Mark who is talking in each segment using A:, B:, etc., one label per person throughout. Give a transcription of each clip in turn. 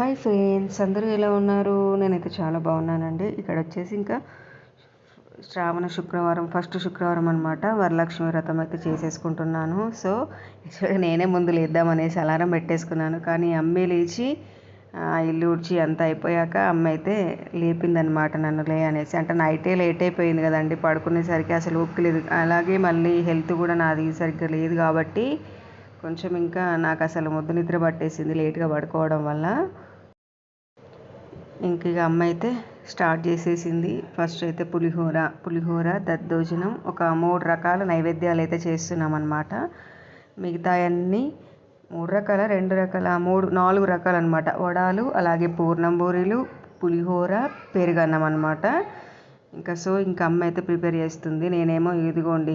A: Hi friends అందరూ ఎలా ఉన్నారు? నేనైతే చాలా బాగున్నానండి. ఇక్కడ వచ్చేసి ఇంకా శ్రావణ శుక్రవారం ఫస్ట్ శుక్రవారం అనమాట వరలక్ష్మి వ్రతం అయితే చేసేసుకుంటున్నాను. సో నేనే ముందు లేద్దామనేసి అలారం పెట్టేసుకున్నాను. కానీ అమ్మే లేచి ఇల్లు ఊడ్చి అంతా అయిపోయాక అమ్మ అయితే లేపిందనమాట నన్ను లే అనేసి. అంటే నైటే లేట్ అయిపోయింది కదండి పడుకునేసరికి. అసలు ఒక్కలేదు లేదు. అలాగే మళ్ళీ హెల్త్ కూడా నాది సరిగ్గా లేదు కాబట్టి కొంచెం ఇంకా నాకు అసలు ముద్దు నిద్ర పట్టేసింది లేట్గా పడుకోవడం వల్ల. ఇంక ఇక అమ్మ అయితే స్టార్ట్ చేసేసింది. ఫస్ట్ అయితే పులిహోర పులిహోర దద్దోజనం ఒక మూడు రకాల నైవేద్యాలు అయితే చేస్తున్నాం అనమాట మిగతా అన్నీ మూడు రకాల రెండు రకాల మూడు నాలుగు రకాలు అనమాట వడాలు అలాగే పూర్ణం బూరీలు పులిహోర పెరుగన్నం అనమాట ఇంకా సో ఇంకా అమ్మ అయితే ప్రిపేర్ చేస్తుంది. నేనేమో ఇదిగోండి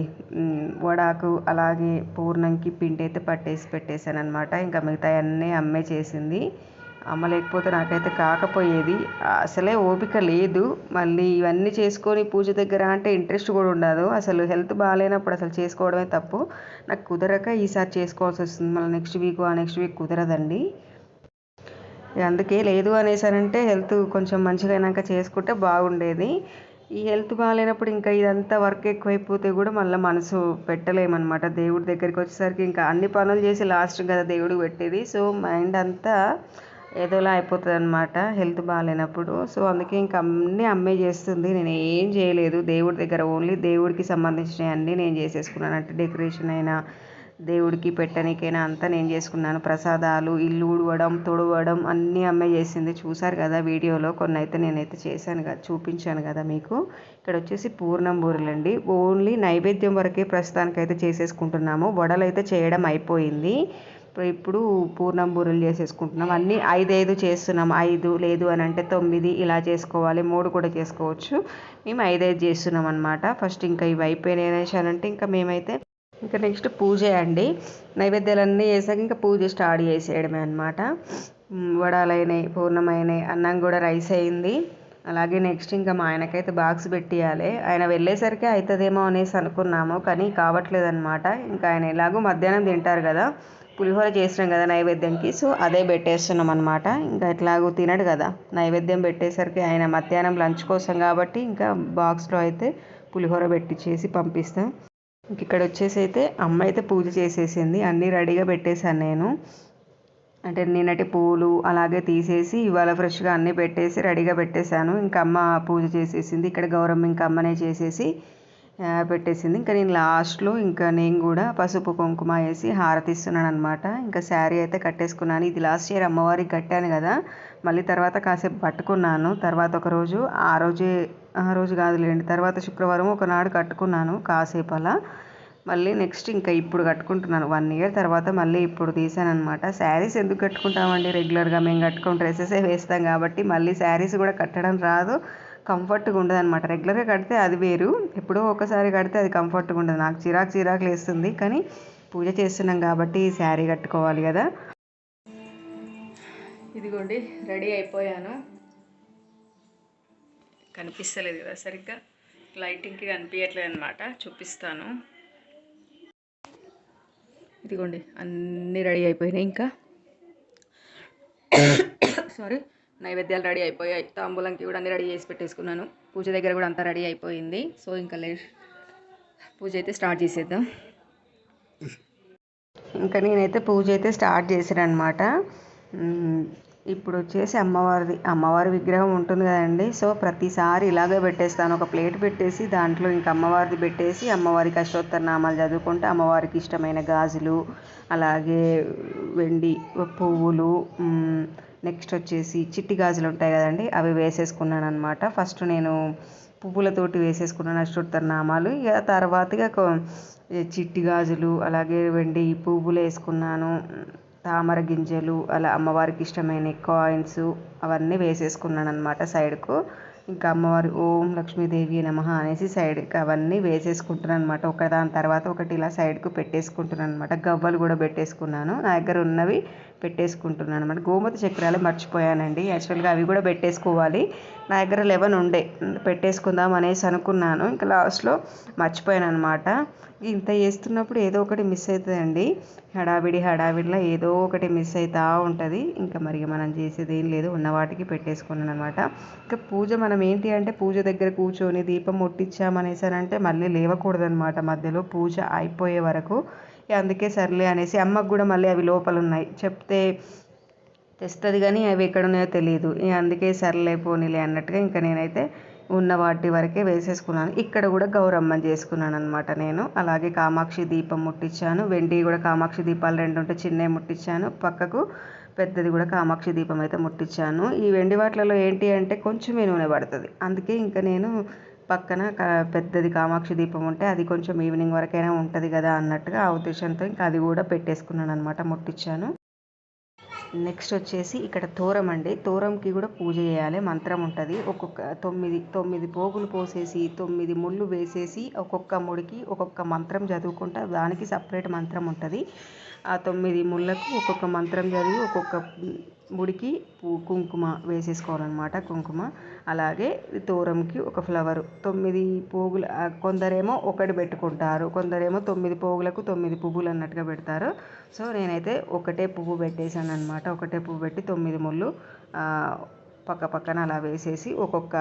A: వడాకు అలాగే పూర్ణంకి పిండి అయితే పట్టేసి పెట్టేశాను అనమాట ఇంకా మిగతా అన్నీ అమ్మే చేసింది. అమ్మ లేకపోతే నాకైతే కాకపోయేది. అసలే ఓపిక లేదు. మళ్ళీ ఇవన్నీ చేసుకొని పూజ దగ్గర అంటే ఇంట్రెస్ట్ కూడా ఉండదు. అసలు హెల్త్ బాగాలేనప్పుడు అసలు చేసుకోవడమే తప్పు. నాకు కుదరక ఈసారి చేసుకోవాల్సి వస్తుంది. మళ్ళీ నెక్స్ట్ వీక్ ఆ నెక్స్ట్ వీక్ కుదరదండి. అందుకే లేదు అనేసానంటే హెల్త్ కొంచెం మంచిగా అయినాక చేసుకుంటే బాగుండేది. ఈ హెల్త్ బాగాలేనప్పుడు ఇంకా ఇదంతా వర్క్ ఎక్కువైపోతే కూడా మళ్ళీ మనసు పెట్టలేమన్నమాట. దేవుడి దగ్గరికి వచ్చేసరికి ఇంకా అన్ని పనులు చేసి లాస్ట్ కదా దేవుడికి పెట్టేది. సో మైండ్ అంతా ఏదోలా అయిపోతుంది అనమాట హెల్త్ బాగాలేనప్పుడు సో అందుకే ఇంకా అన్నీ అమ్మే చేస్తుంది. నేను ఏం చేయలేదు. దేవుడి దగ్గర ఓన్లీ దేవుడికి సంబంధించినవి అన్నీ నేను చేసేసుకున్నాను. అంటే డెకరేషన్ అయినా దేవుడికి పెట్టడానికైనా అంతా నేను చేసుకున్నాను. ప్రసాదాలు ఇల్లు ఊడవడం తుడవడం అన్నీ అమ్మే చేసింది. చూసారు కదా వీడియోలో? కొన్ని అయితే నేనైతే చేశాను కదా చూపించాను కదా మీకు. ఇక్కడ వచ్చేసి పూర్ణం బూరెలండి. ఓన్లీ నైవేద్యం వరకే ప్రస్తుతానికి అయితే చేసేసుకుంటున్నాము. వడలు అయితే చేయడం అయిపోయింది. ఇప్పుడు పూర్ణం బూరెలు చేసేసుకుంటున్నాం. అన్నీ ఐదు ఐదు చేస్తున్నాం. ఐదు లేదు అని అంటే తొమ్మిది ఇలా చేసుకోవాలి. మూడు కూడా చేసుకోవచ్చు. మేము ఐదు ఐదు చేస్తున్నాం అనమాట ఫస్ట్ ఇంకా ఇవి అయిపోయినాయి అంటే ఇంకా మేమైతే ఇంకా నెక్స్ట్ పూజ అండి. నైవేద్యాలన్నీ వేసాక ఇంకా పూజ స్టార్ట్ చేసేయడమే అనమాట వడాలైనాయి పూర్ణమైనాయి అన్నం కూడా రైస్ అయింది. అలాగే నెక్స్ట్ ఇంకా మా ఆయనకైతే బాక్స్ పెట్టియాలి. ఆయన వెళ్ళేసరికి అవుతుందేమో అనేసి అనుకున్నాము. కానీ కావట్లేదు అనమాట ఇంకా ఆయన ఎలాగో మధ్యాహ్నం తింటారు కదా. పులిహోర చేసినాం కదా నైవేద్యంకి. సో అదే పెట్టేస్తున్నాం అనమాట ఇంకా ఎట్లాగో తినడు కదా. నైవేద్యం పెట్టేసరికి ఆయన మధ్యాహ్నం లంచ్ కోసం కాబట్టి ఇంకా బాక్స్లో అయితే పులిహోర పెట్టించేసి పంపిస్తాం. ఇంక ఇక్కడ వచ్చేసి అయితే అమ్మ అయితే పూజ చేసేసింది. అన్నీ రెడీగా పెట్టేశాను నేను. అంటే నిన్నటి పూలు అలాగే తీసేసి ఇవాళ ఫ్రెష్గా అన్నీ పెట్టేసి రెడీగా పెట్టేశాను. ఇంకా అమ్మ పూజ చేసేసింది. ఇక్కడ గౌరమ్మ ఇంకా అమ్మనే చేసేసి పెట్టేసింది. ఇంకా నేను లాస్ట్లో ఇంకా నేను కూడా పసుపు కుంకుమ వేసి హారతిస్తున్నాను అనమాట ఇంకా శారీ అయితే కట్టేసుకున్నాను. ఇది లాస్ట్ ఇయర్ అమ్మవారికి కట్టాను కదా. మళ్ళీ తర్వాత కాసేపు పట్టుకున్నాను. తర్వాత ఒక రోజు ఆ రోజే ఆ రోజు కాదులేండి తర్వాత శుక్రవారం ఒకనాడు కట్టుకున్నాను కాసేపు అలా. మళ్ళీ నెక్స్ట్ ఇంకా ఇప్పుడు కట్టుకుంటున్నాను. వన్ ఇయర్ తర్వాత మళ్ళీ ఇప్పుడు తీసాను అనమాట శారీస్ ఎందుకు కట్టుకుంటామండి? రెగ్యులర్గా మేము కట్టుకుని డ్రెస్సెసే వేస్తాం కాబట్టి మళ్ళీ శారీస్ కూడా కట్టడం రాదు. కంఫర్ట్గా ఉండదు అనమాట రెగ్యులర్గా కడితే అది వేరు. ఎప్పుడో ఒకసారి కడితే అది కంఫర్ట్గా ఉండదు. నాకు చిరాకు చిరాకు లేస్తుంది కానీ పూజ చేస్తున్నాం కాబట్టి శారీ కట్టుకోవాలి కదా. ఇదిగోండి రెడీ అయిపోయాను. కనిపిస్తలేదు కదా సరిగ్గా. లైటింగ్కి కనిపించట్లేదు అనమాట చూపిస్తాను. ఇదిగోండి అన్నీ రెడీ అయిపోయినాయి ఇంకా. సారీ. నైవేద్యాలు రెడీ అయిపోయాయి. తాంబూలంకి కూడా అన్నీ రెడీ చేసి పెట్టేసుకున్నాను. పూజ దగ్గర కూడా అంతా రెడీ అయిపోయింది. సో ఇంకా లే పూజ అయితే స్టార్ట్ చేసేద్దాం. ఇంకా నేనైతే పూజ అయితే స్టార్ట్ చేశాను అనమాట ఇప్పుడు వచ్చేసి అమ్మవారిది అమ్మవారి విగ్రహం ఉంటుంది కదండి. సో ప్రతిసారి ఇలాగే పెట్టేస్తాను. ఒక ప్లేట్ పెట్టేసి దాంట్లో ఇంకా అమ్మవారిది పెట్టేసి అమ్మవారికి అష్టోత్తర నామాలు చదువుకుంటే అమ్మవారికి ఇష్టమైన గాజులు అలాగే వెండి పువ్వులు నెక్స్ట్ వచ్చేసి చిట్టి గాజులు ఉంటాయి కదండి అవి వేసేసుకున్నాను అనమాట ఫస్ట్ నేను పువ్వులతోటి వేసేసుకున్నాను అష్టోత్తర నామాలు ఇక తర్వాత చిట్టి గాజులు అలాగే వెండి పువ్వులు వేసుకున్నాను. తామర గింజలు అలా అమ్మవారికి ఇష్టమైన కాయిన్స్ అవన్నీ వేసేసుకున్నాను అనమాట సైడ్కు. ఇంకా అమ్మవారి ఓం లక్ష్మీదేవి నమ అనేసి సైడ్కి అవన్నీ వేసేసుకుంటున్నాను అనమాట ఒక దాని తర్వాత ఒకటి ఇలా సైడ్కు పెట్టేసుకుంటున్నాను అనమాట గవ్వలు కూడా పెట్టేసుకున్నాను. నా దగ్గర ఉన్నవి పెట్టేసుకుంటున్నాను అనమాట. గోమతి చక్రాలు మర్చిపోయానండి. యాక్చువల్గా అవి కూడా పెట్టేసుకోవాలి. నా దగ్గర లెవెన్ ఉండే. పెట్టేసుకుందాం అనేసి అనుకున్నాను. ఇంకా లాస్ట్లో మర్చిపోయాను అనమాట ఇంత చేస్తున్నప్పుడు ఏదో ఒకటి మిస్ అవుతుందండి. హడావిడి హడావిడిలో ఏదో ఒకటి మిస్ అవుతూ ఉంటుంది. ఇంకా మరి మనం చేసేది ఏం లేదు. ఉన్న వాటికి పెట్టేసుకున్నాను అనమాట ఇంకా పూజ మనం ఏంటి అంటే పూజ దగ్గర కూర్చొని దీపం ముట్టించామనేసి అంటే మళ్ళీ లేవకూడదనమాట. మధ్యలో పూజ అయిపోయే వరకు అందుకే సర్లే అనేసి అమ్మకు కూడా మళ్ళీ అవి లోపల ఉన్నాయి చెప్తే తెస్తుంది కానీ అవి ఎక్కడ ఉన్నాయో తెలియదు అందుకే సర్లే పోనీలే అన్నట్టుగా ఇంకా నేనైతే ఉన్న వాటి వరకే వేసేసుకున్నాను. ఇక్కడ కూడా గౌరమ్మం చేసుకున్నాను అనమాట నేను. అలాగే కామాక్షి దీపం ముట్టించాను వెండి కూడా కామాక్షి దీపాలు రెండు ఉంటే చిన్నవి ముట్టించాను పక్కకు పెద్దది కూడా కామాక్షి దీపం అయితే ముట్టించాను ఈ వెండి వాటిలలో ఏంటి అంటే కొంచెమే నూనె పడుతుంది. అందుకే ఇంకా నేను పక్కన పెద్దది కామాక్షి దీపం ఉంటే అది కొంచెం ఈవినింగ్ వరకైనా ఉంటుంది కదా అన్నట్టుగా ఆ ఉద్దేశంతో ఇంకా అది కూడా పెట్టేసుకున్నాను అనమాట ముట్టించాను నెక్స్ట్ వచ్చేసి ఇక్కడ తోరం అండి. తోరంకి కూడా పూజ చేయాలి మంత్రం ఉంటుంది. ఒక్కొక్క తొమ్మిది తొమ్మిది పోగులు పోసేసి తొమ్మిది ముళ్ళు వేసేసి ఒక్కొక్క ముడికి ఒక్కొక్క మంత్రం చదువుకుంటా దానికి సపరేట్ మంత్రం ఉంటుంది. ఆ తొమ్మిది ముళ్ళకు ఒక్కొక్క మంత్రం చదివి ఒక్కొక్క ముడికి కుంకుమ వేసేసుకోవాలన్నమాట కుంకుమ. అలాగే తోరంకి ఒక ఫ్లవరు. తొమ్మిది పోగులు కొందరేమో ఒకటి పెట్టుకుంటారు కొందరేమో తొమ్మిది పోగులకు తొమ్మిది పువ్వులు అన్నట్టుగా పెడతారు. సో నేనైతే ఒకటే పువ్వు పెట్టేశాను అనమాట ఒకటే పువ్వు పెట్టి తొమ్మిది ముళ్ళు పక్క పక్కన అలా వేసేసి ఒక్కొక్క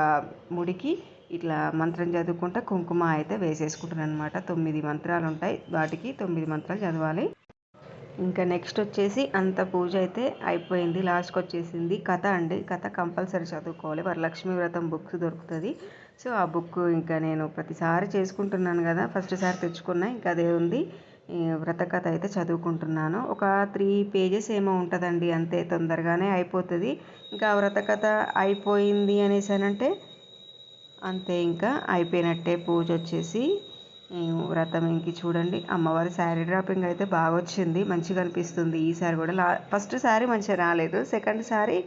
A: ముడికి ఇట్లా మంత్రం చదువుకుంటా కుంకుమ అయితే వేసేసుకుంటాను అనమాట తొమ్మిది మంత్రాలు ఉంటాయి వాటికి తొమ్మిది మంత్రాలు చదవాలి. ఇంకా నెక్స్ట్ వచ్చేసి అంత పూజ అయితే అయిపోయింది. లాస్ట్కి వచ్చేసింది కథ అండి. కథ కంపల్సరీ చదువుకోవాలి. వరలక్ష్మి వ్రతం బుక్స్ దొరుకుతుంది. సో ఆ బుక్ ఇంకా నేను ప్రతిసారి చేసుకుంటున్నాను కదా. ఫస్ట్ సారి తెచ్చుకున్నా. ఇంకా అదే ఉంది. వ్రత కథ అయితే చదువుకుంటున్నాను. ఒక త్రీ పేజెస్ ఏమో ఉంటుందండి. అంతే తొందరగానే అయిపోతుంది. ఇంకా వ్రత కథ అయిపోయింది అనేసానంటే అంతే ఇంకా అయిపోయినట్టే పూజ వచ్చేసి వ్రతం ఇంక చూడండి. అమ్మవారి శారీ డ్రాపింగ్ అయితే బాగా వచ్చింది మంచిగా అనిపిస్తుంది. ఈసారి కూడా లా ఫస్ట్ శారీ మంచిగా రాలేదు. సెకండ్ శారీ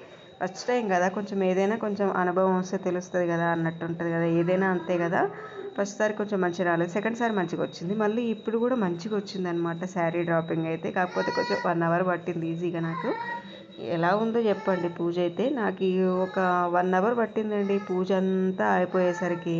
A: ఫస్ట్ టైం కదా. కొంచెం ఏదైనా కొంచెం అనుభవం వస్తే తెలుస్తుంది కదా అన్నట్టు ఉంటుంది కదా. ఏదైనా అంతే కదా. ఫస్ట్ సారి కొంచెం మంచిగా రాలేదు. సెకండ్ సారి మంచిగా వచ్చింది. మళ్ళీ ఇప్పుడు కూడా మంచిగా వచ్చింది అనమాట శారీ డ్రాపింగ్ అయితే. కాకపోతే కొంచెం వన్ అవర్ పట్టింది ఈజీగా నాకు. ఎలా ఉందో చెప్పండి పూజ అయితే. నాకు ఒక వన్ అవర్ పట్టిందండి. పూజ అంతా అయిపోయేసరికి.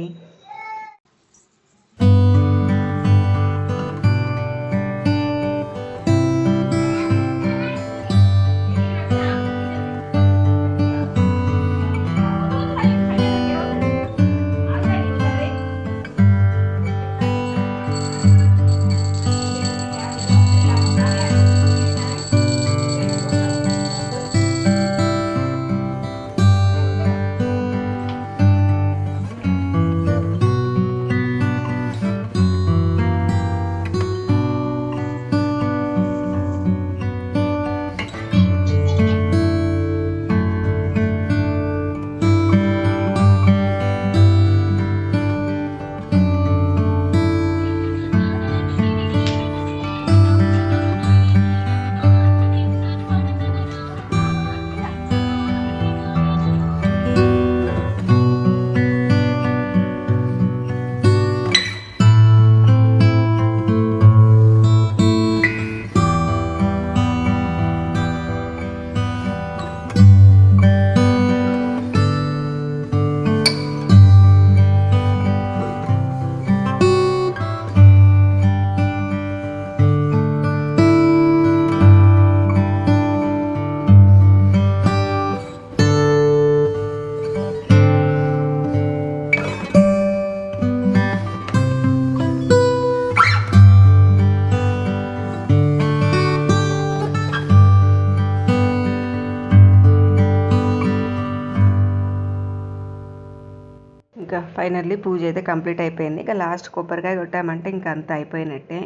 A: ఫైనల్లీ పూజ అయితే కంప్లీట్ అయిపోయింది. ఇంకా లాస్ట్ కొబ్బరికాయ కొట్టామంటే ఇంకా అంత అయిపోయినట్టే.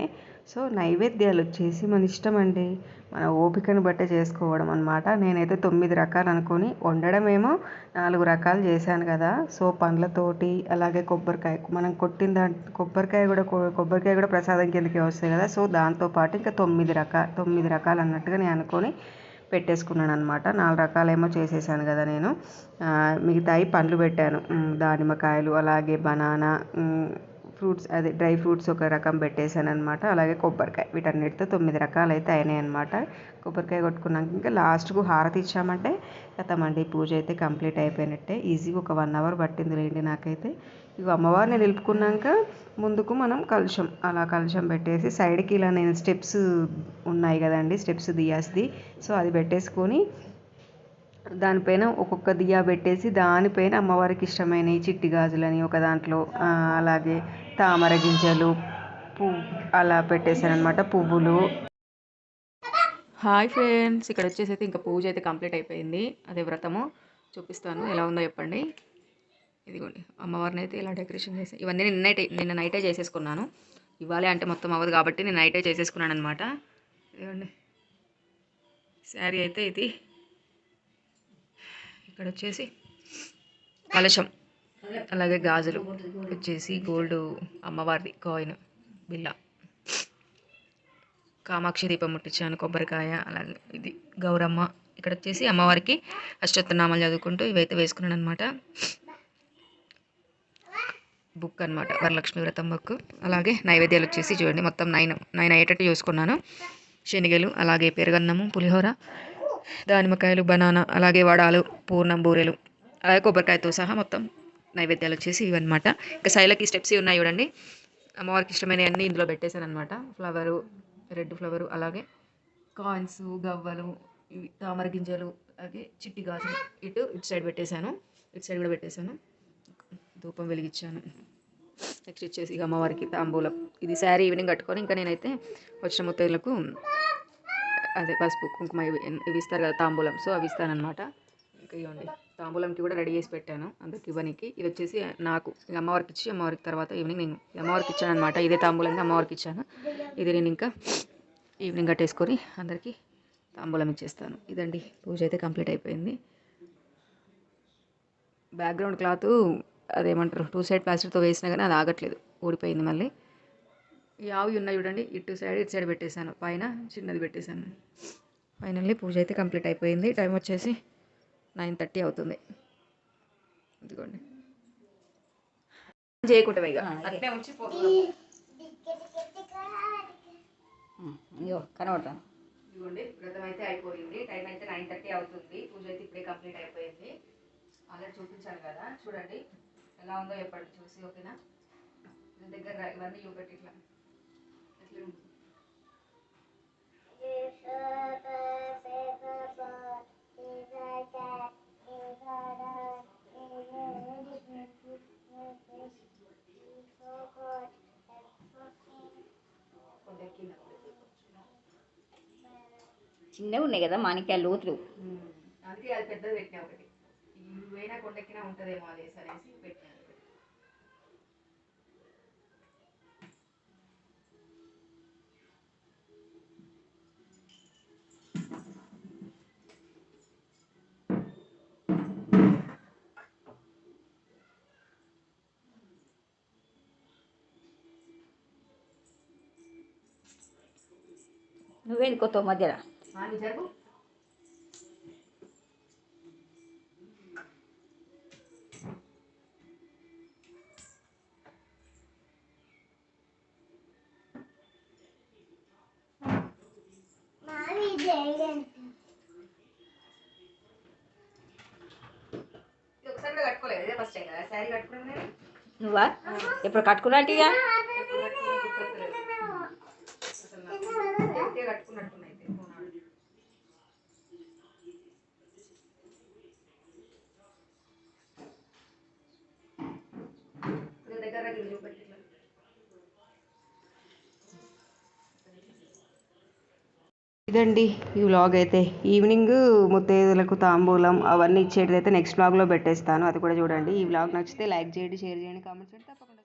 A: సో నైవేద్యాలు వచ్చేసి మన ఇష్టం అండి. మన ఓపికను బట్టే చేసుకోవడం అనమాట నేనైతే తొమ్మిది రకాలు అనుకొని వండడమేమో నాలుగు రకాలు చేశాను కదా. సో పండ్లతోటి అలాగే కొబ్బరికాయ. మనం కొట్టిన దా కొబ్బరికాయ కూడా కొబ్బరికాయ కూడా ప్రసాదం కిందకి వస్తాయి కదా. సో దాంతోపాటు ఇంకా తొమ్మిది రకాల తొమ్మిది రకాలు అన్నట్టుగా నేను అనుకొని పెట్టేసుకున్నాను అనమాట నాలుగు రకాలేమో చేసేసాను కదా నేను. మిగతాయి పండ్లు పెట్టాను. దానిమ్మకాయలు అలాగే బనానా ఫ్రూట్స్ అదే డ్రై ఫ్రూట్స్ ఒక రకం పెట్టేశాను అనమాట అలాగే కొబ్బరికాయ వీటన్నిటితో తొమ్మిది రకాలు అయితే అయినాయి అనమాట కొబ్బరికాయ కొట్టుకున్నాక ఇంకా లాస్ట్కు హారతి ఇచ్చామంటే కథమండి. పూజ అయితే కంప్లీట్ అయిపోయినట్టే. ఈజీ ఒక వన్ అవర్ పట్టింది లేండి నాకైతే. ఇక అమ్మవారిని నిలుపుకున్నాక ముందుకు మనం కలుషం. అలా కలుషం పెట్టేసి సైడ్కి ఇలా నేను స్టెప్స్ ఉన్నాయి కదండి స్టెప్స్ దియాస్ది సో అది పెట్టేసుకొని దానిపైన ఒక్కొక్క దియా పెట్టేసి దానిపైన అమ్మవారికి ఇష్టమైన చిట్టి గాజులని ఒక దాంట్లో అలాగే తామర గింజలు పువ్వు అలా పెట్టేశారనమాట పువ్వులు.
B: హాయ్ ఫ్రెండ్స్ ఇక్కడ వచ్చేసి అయితే ఇంకా పూజ అయితే కంప్లీట్ అయిపోయింది. అదే వ్రతము. చూపిస్తాను ఎలా ఉందో చెప్పండి. ఇదిగోండి అమ్మవారిని అయితే ఇలా డెకరేషన్ చేసి ఇవన్నీ నిన్న నైట్ నిన్న నైటే చేసేసుకున్నాను. ఇవ్వాలి అంటే మొత్తం అవ్వదు కాబట్టి నేను నైటే చేసేసుకున్నాను అనమాట ఇదిగోండి. శారీ అయితే ఇది. ఇక్కడ వచ్చేసి కలశం. అలాగే గాజులు వచ్చేసి గోల్డ్ అమ్మవారిది కాయిన్ బిల్ల కామాక్షి దీపం ముట్టించాను కొబ్బరికాయ అలాగే ఇది గౌరమ్మ. ఇక్కడ వచ్చేసి అమ్మవారికి అష్టోత్తనామాలు చదువుకుంటూ ఇవైతే వేసుకున్నాను అనమాట బుక్ అనమాట వరలక్ష్మి వ్రతం బుక్. అలాగే నైవేద్యాలు వచ్చేసి చూడండి మొత్తం నైన్ నైన్ అయ్యేటట్టు చూసుకున్నాను. శనగలు అలాగే పెరుగన్నము పులిహోర దానిమ్మకాయలు బనానా అలాగే వడాలు పూర్ణం బూరెలు అలాగే కొబ్బరికాయతో సహా మొత్తం నైవేద్యాలు వచ్చేసి ఇవన్నమాట. ఇంకా శైలకి స్టెప్స్ ఉన్నాయి చూడండి. అమ్మవారికి ఇష్టమైన అన్నీ ఇందులో పెట్టేశాను అనమాట ఫ్లవరు రెడ్ ఫ్లవరు అలాగే కాయిన్స్ గవ్వలు ఇవి తామర గింజలు అలాగే చిట్టి గాజులు ఇటు ఇటు సైడ్ పెట్టేశాను. ఇటు సైడ్ కూడా పెట్టేశాను. ధూపం వెలిగించాను. నెక్స్ట్ ఇచ్చేసి ఇక అమ్మవారికి తాంబూలం. ఇది శారీ ఈవినింగ్ కట్టుకొని ఇంకా నేనైతే వచ్చిన ముత్తైదులకు అదే పసుపు కుంకుమ ఇవి ఇవి ఇస్తారు కదా తాంబూలం. సో అవి ఇస్తానమాట ఇంకా ఇవ్వండి. తాంబూలంకి కూడా రెడీ చేసి పెట్టాను అందరికి ఇవ్వనికి. ఇది వచ్చేసి నాకు ఇక అమ్మవారికి ఇచ్చి అమ్మవారికి తర్వాత ఈవినింగ్ నేను అమ్మవారికి ఇచ్చాను అనమాట ఇదే తాంబూలంగా అమ్మవారికి ఇచ్చాను. ఇది నేను ఇంకా ఈవినింగ్ కట్టేసుకొని అందరికీ తాంబూలం ఇచ్చేస్తాను. ఇదండి పూజ అయితే కంప్లీట్ అయిపోయింది. బ్యాక్గ్రౌండ్ క్లాత్ అదేమంటారు టూ సైడ్ ప్లాస్టర్తో వేసినా కానీ అది ఆగట్లేదు ఊడిపోయింది మళ్ళీ. యావి ఉన్నాయి చూడండి. ఇటు సైడ్ ఇటు సైడ్ పెట్టేశాను. పైన చిన్నది పెట్టేశాను. ఫైనల్లీ పూజ అయితే కంప్లీట్ అయిపోయింది. టైం వచ్చేసి నైన్ థర్టీ అవుతుంది. ఇదిగోండి. చేయకుంటాం ఇక. అట్లే వచ్చి
C: కనబడతాను
B: ఇదిగోండి వ్రతం అయితే అయిపోయింది. టైం అయితే నైన్ థర్టీ అవుతుంది. పూజ అయితే ఇప్పుడే కంప్లీట్ అయిపోయింది. ఆల్రెడీ చూపించాను కదా. చూడండి ఎలా ఉందో చెప్పండి. చూసి ఓకేనా? మీ దగ్గర ఇవన్నీ చూపెట్టి ఇట్లా ఎట్లా ఉంది? కొంచెం కింద
C: చిన్నవి ఉన్నాయి కదా మానికా లోతులు.
B: అందుకే అది పెద్దది పెట్టినా ఒకటి. ఇవైనా కొండెక్కినా ఉంటుందేమో అనేసి అనేసి పెట్టాను. శారీ కట్టుకున్నాను నేను?
C: నువ్వా? ఎప్పుడు కట్టుకున్నట్టుగా
B: ఎప్పుడు కట్టుకున్నా గుర్తొస్తలేదు. అసలు నాకు దగ్గర చూపెట్టి
A: ఇదండి ఈ వ్లాగ్ అయితే. ఈవినింగ్ ముత్తైదులకు తాంబూలం అవన్నీ ఇచ్చేటిదైతే నెక్స్ట్ వ్లాగ్లో పెట్టేస్తాను. అది కూడా చూడండి. ఈ వ్లాగ్ నచ్చితే లైక్ చేయండి షేర్ చేయండి కామెంట్ చేయండి. తప్పకుండా